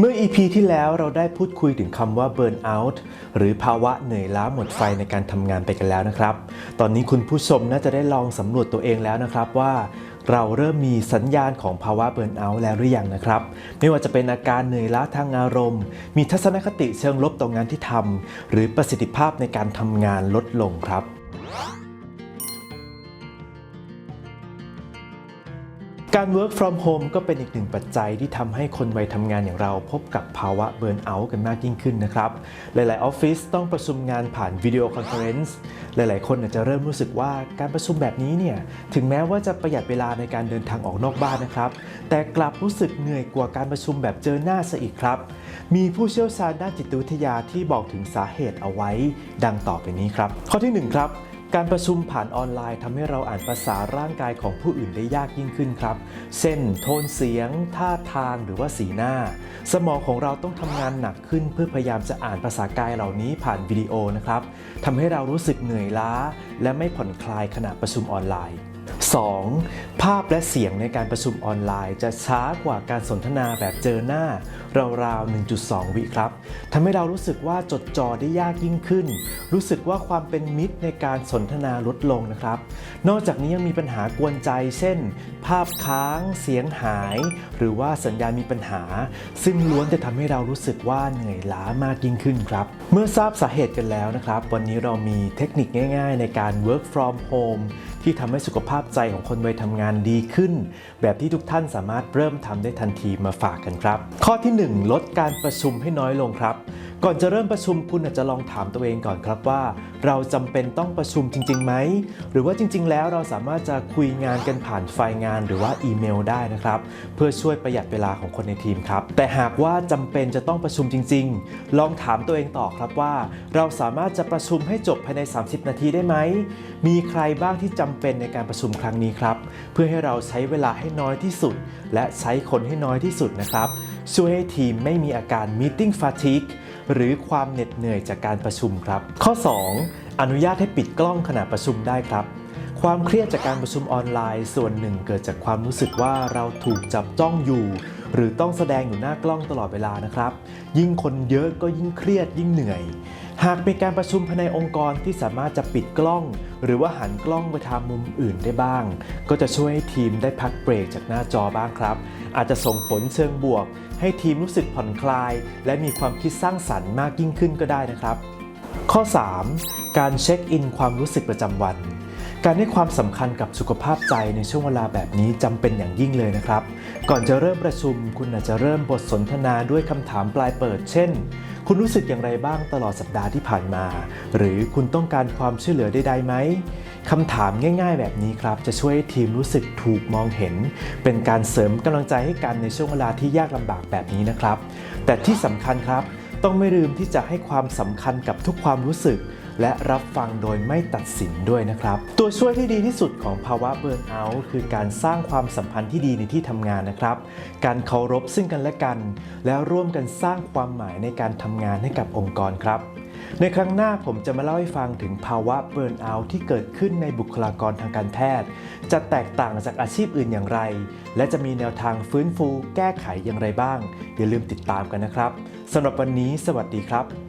เมื่อ EP ที่แล้วเราได้พูดคุยถึงคำว่า burn out หรือภาวะเหนื่อยล้าหมดไฟในการทำงานไปกันแล้วนะครับ ตอนนี้คุณผู้ชมน่าจะได้ลองสำรวจตัวเองแล้วนะครับว่าเราเริ่มมีสัญญาณของภาวะ burn out แล้วหรือยังนะครับ ไม่ว่าจะเป็นอาการเหนื่อยล้าทางอารมณ์ มีทัศนคติเชิงลบต่องานที่ทำหรือประสิทธิภาพในการทำงานลดลงครับ การ work from home ก็เป็นอีกหนึ่งปัจจัยที่ทำให้คนวัยทำงานอย่างเราพบกับภาวะ burn out กันมากยิ่งขึ้นนะครับ หลาย ๆ ออฟฟิศต้องประชุมงานผ่านวิดีโอคอนเฟอเรนซ์หลาย ๆ คนอาจจะเริ่มรู้สึกว่าการประชุมแบบนี้เนี่ย ถึงแม้ว่าจะประหยัดเวลาในการเดินทางออกนอกบ้านนะครับ แต่กลับรู้สึกเหนื่อยกว่าการประชุมแบบเจอหน้าซะอีกครับ มีผู้เชี่ยวชาญด้านจิตวิทยาที่บอกถึงสาเหตุเอาไว้ ดังต่อไปนี้ครับ ข้อที่หนึ่งครับ การประชุมผ่านออนไลน์ทำให้เราอ่านภาษาร่างกายของผู้อื่นได้ยากยิ่งขึ้นครับ เส้นโทนเสียง ท่าทางหรือว่าสีหน้า สมองของเราต้องทำงานหนักขึ้น เพื่อพยายามจะอ่านภาษากายเหล่านี้ผ่านวิดีโอนะครับทำให้เรารู้สึกเหนื่อยล้า และไม่ผ่อนคลายขณะประชุมออนไลน์ 2. ภาพและเสียงในการประชุมออนไลน์ จะช้ากว่าการสนทนาแบบเจอหน้าราวๆ 1.2 วิครับทำให้เรารู้สึกว่าจดจ่อได้ยากยิ่งขึ้น รู้สึกว่าความเป็นมิตรในการสนทนาลดลงนะครับ นอกจากนี้ยังมีปัญหากวนใจ เช่น ภาพค้าง เสียงหาย หรือว่าสัญญาณมีปัญหา ซึ่งล้วนจะทำให้เรารู้สึกว่าเหนื่อยล้ามากยิ่งขึ้นครับ เมื่อทราบสาเหตุกันแล้วนะครับ วันนี้เรามีเทคนิคง่าย ๆ ในการ work from home ที่ทำให้สุขภาพใจของคนวัยทำงานดีขึ้น แบบที่ทุกท่านสามารถเริ่มทำได้ทันทีมาฝากกันครับ ข้อที่ 1 ลดการประชุมให้น้อยลงครับก่อนจะเริ่มประชุมคุณอาจจะลองถามตัวเองก่อนครับว่า เราจำเป็นต้องประชุมจริงๆไหมหรือว่าจริง ๆ แล้วเราสามารถจะคุยงานกันผ่านไฟล์งานหรือว่าอีเมลได้นะครับเพื่อช่วยประหยัดเวลาของคนในทีมครับ แต่หากว่าจำเป็นจะต้องประชุมจริง ๆ ลองถามตัวเองต่อครับว่า เราสามารถจะประชุมให้จบภายใน 30 นาทีได้ไหมมีใครบ้างที่จำเป็นในการประชุมครั้งนี้ครับ เพื่อให้เราใช้เวลาให้น้อยที่สุด และใช้คนให้น้อยที่สุดนะครับช่วยให้ทีมไม่มีอาการ meeting fatigue หรือความเหน็ดเหนื่อยจากการประชุมครับ ข้อ 2 อนุญาตให้ปิดกล้องขณะประชุมได้ครับ ความเครียดจากการประชุมออนไลน์ ส่วนหนึ่งเกิดจากความรู้สึกว่าเราถูกจับจ้องอยู่ หรือต้องแสดงอยู่หน้ากล้องตลอดเวลานะครับ ยิ่งคนเยอะก็ยิ่งเครียดยิ่งเหนื่อย หากมีการประชุมภายในองค์กรที่สามารถจะปิดกล้อง หรือว่าหันกล้องไปทางมุมอื่นได้บ้าง ก็จะช่วยให้ทีมได้พักเบรกจากหน้าจอบ้างครับ อาจจะส่งผลเชิงบวก ให้ทีมรู้สึกผ่อนคลาย และมีความคิดสร้างสรรค์มากยิ่งขึ้นก็ได้นะครับ ข้อ 3. การเช็คอินความรู้สึกประจำวัน การให้ความสำคัญกับสุขภาพใจในช่วงเวลาแบบนี้จำเป็นอย่างยิ่งเลยนะครับ ก่อนจะเริ่มประชุม คุณอาจจะเริ่มบทสนทนาด้วยคำถามปลายเปิด เช่น คุณรู้สึกอย่างไรบ้างตลอดสัปดาห์ที่ผ่านมา หรือคุณต้องการความช่วยเหลือใดๆไหมคำถามง่าย ๆ แบบนี้ครับ จะช่วยให้ทีมรู้สึกถูกมองเห็น เป็นการเสริมกำลังใจให้กันในช่วงเวลาที่ยากลำบากแบบนี้นะครับ แต่ที่สำคัญครับต้องไม่ลืมที่จะให้ความสำคัญกับทุกความรู้สึก และรับฟังโดยไม่ตัดสินด้วยนะครับ ตัวช่วยที่ดีที่สุดของภาวะเบิร์นเอาท์คือการสร้างความสัมพันธ์ที่ดีในที่ทำงานนะครับ การเคารพซึ่งกันและกัน แล้วร่วมกันสร้างความหมายในการทำงานให้กับองค์กรครับในครั้งหน้าผมจะมาเล่าให้ฟังถึงภาวะเบิร์นเอาท์ที่เกิดขึ้นในบุคลากรทางการแพทย์ จะแตกต่างจากอาชีพอื่นอย่างไร และจะมีแนวทางฟื้นฟูแก้ไขอย่างไรบ้าง อย่าลืมติดตามกันนะครับสำหรับวันนี้ สวัสดีครับ